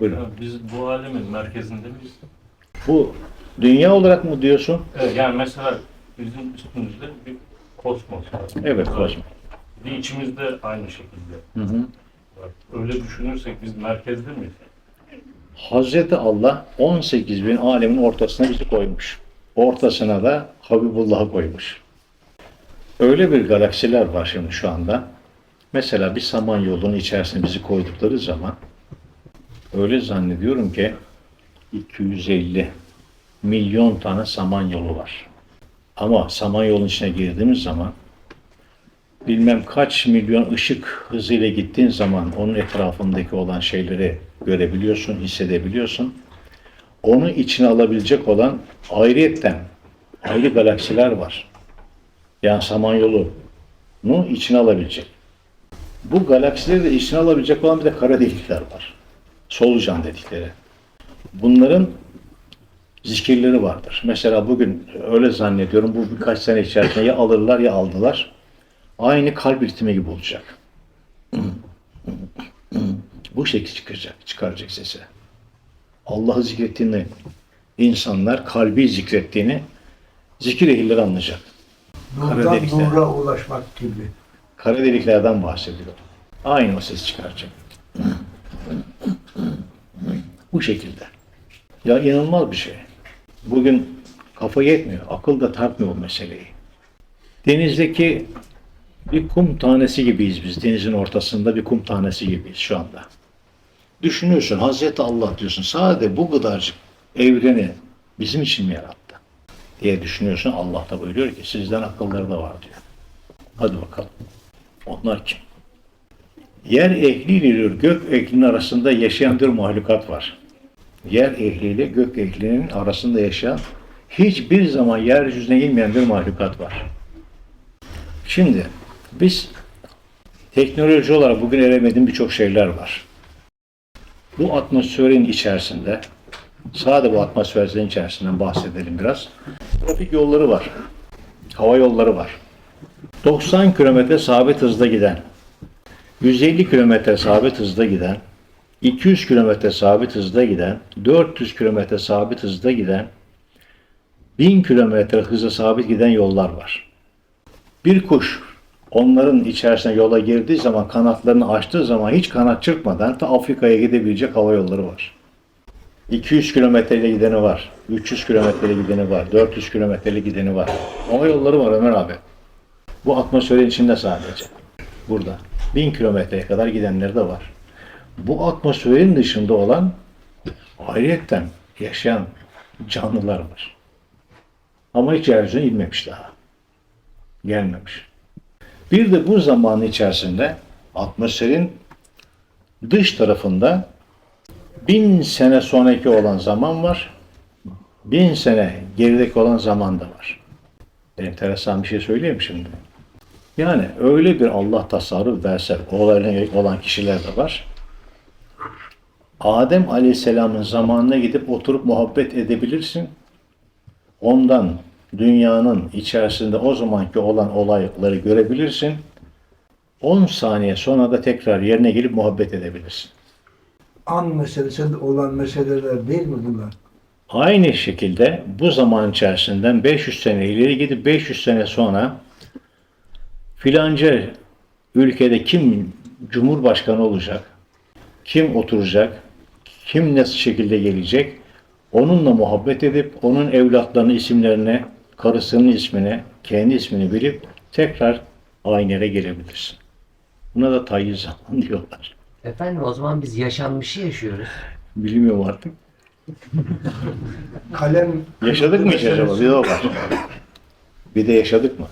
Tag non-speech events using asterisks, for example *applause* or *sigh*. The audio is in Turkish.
Buyurun. Biz bu alemin merkezinde miyiz? Bu dünya olarak mı diyorsun? Evet, yani mesela bizim üstümüzde bir kosmos var. Evet Kozmo. Bir içimizde aynı şekilde Hı hı. Öyle düşünürsek biz merkezde miyiz? Hazreti Allah 18 bin alemin ortasına bizi koymuş. Ortasına da Habibullah'ı koymuş. Öyle bir galaksiler var şimdi şu anda. Mesela bir samanyolunun içerisine bizi koydukları zaman öyle zannediyorum ki 250 milyon tane samanyolu var. Ama samanyolun içine girdiğimiz zaman bilmem kaç milyon ışık hızıyla gittiğin zaman onun etrafındaki olan şeyleri görebiliyorsun, hissedebiliyorsun. Onu içine alabilecek olan ayrıyetten ayrı galaksiler var. Yani Samanyolu'nu içine alabilecek. Bu galaksileri de içine alabilecek olan bir de kara delikler var. Solucan dedikleri. Bunların zikirleri vardır. Mesela bugün öyle zannediyorum bu birkaç sene içerisinde ya alırlar ya aldılar. Aynı kalp ritmi gibi olacak. Bu şekil çıkacak, çıkaracak sesi. Allah'ı zikrettiğini, insanlar kalbi zikrettiğini zikir ehilleri anlayacak. Nurdan nura ulaşmak gibi. Kara deliklerden bahsediyor. Aynı o ses çıkaracak. Bu şekilde. Ya inanılmaz bir şey. Bugün kafa yetmiyor. Akıl da tartmıyor bu meseleyi. Denizdeki bir kum tanesi gibiyiz biz. Denizin ortasında bir kum tanesi gibiyiz şu anda. Düşünüyorsun Hazreti Allah diyorsun. Sadece bu kadarcık evreni bizim için mi yarattı? diye düşünüyorsun. Allah da buyuruyor ki sizden akılları da var diyor. Hadi bakalım. Onlar kim? Yer ehliyle gök ehlinin arasında yaşayan bir mahlukat var. Yer ehliyle gök ehlinin arasında yaşayan hiçbir zaman yeryüzüne inmeyen bir mahlukat var. Şimdi biz teknoloji olarak bugün eremediğim birçok şeyler var. Bu atmosferin içerisinde sadece bu atmosferin içerisinden bahsedelim biraz. Trafik yolları var. Hava yolları var. 90 kilometre sabit hızda giden, 150 kilometre sabit hızda giden, 200 kilometre sabit hızda giden, 400 kilometre sabit hızda giden, 1000 kilometre hıza sabit giden yollar var. Bir kuş onların içerisine yola girdiği zaman kanatlarını açtığı zaman hiç kanat çırpmadan ta Afrika'ya gidebilecek hava yolları var. 200 kilometreyle gideni var. 300 kilometreyle gideni var. 400 kilometreyle gideni var. Hava yolları var Ömer abi. Bu atmosferin içinde sadece. Burada. 1000 kilometreye kadar gidenleri de var. Bu atmosferin dışında olan ayrıyetten yaşayan canlılar var. Ama hiç yeryüzüne inmemiş daha. Gelmemiş. Bir de bu zamanın içerisinde atmosferin dış tarafında bin sene sonraki olan zaman var. Bin sene gerideki olan zaman da var. Enteresan bir şey söyleyeyim şimdi. Yani öyle bir Allah tasarruf verse olayla olan kişiler de var. Adem Aleyhisselam'ın zamanına gidip oturup muhabbet edebilirsin. Ondan dünyanın içerisinde o zamanki olan olayları görebilirsin. 10 saniye sonra da tekrar yerine gelip muhabbet edebilirsin. An meselesinde olan meseleler değil mi bunlar? Aynı şekilde bu zaman içerisinden 500 sene ileri gidip 500 sene sonra filanca ülkede kim cumhurbaşkanı olacak, kim oturacak, kim nasıl şekilde gelecek, onunla muhabbet edip onun evlatlarının isimlerine, karısının ismine, kendi ismini bilip tekrar aynı yere gelebilirsin. Buna da tayyi zaman *laughs* diyorlar. Efendim o zaman biz yaşanmışı yaşıyoruz. Bilmiyorum artık. Kalem Yaşadık mı hiç acaba? Bir de var. Bir de yaşadık mı?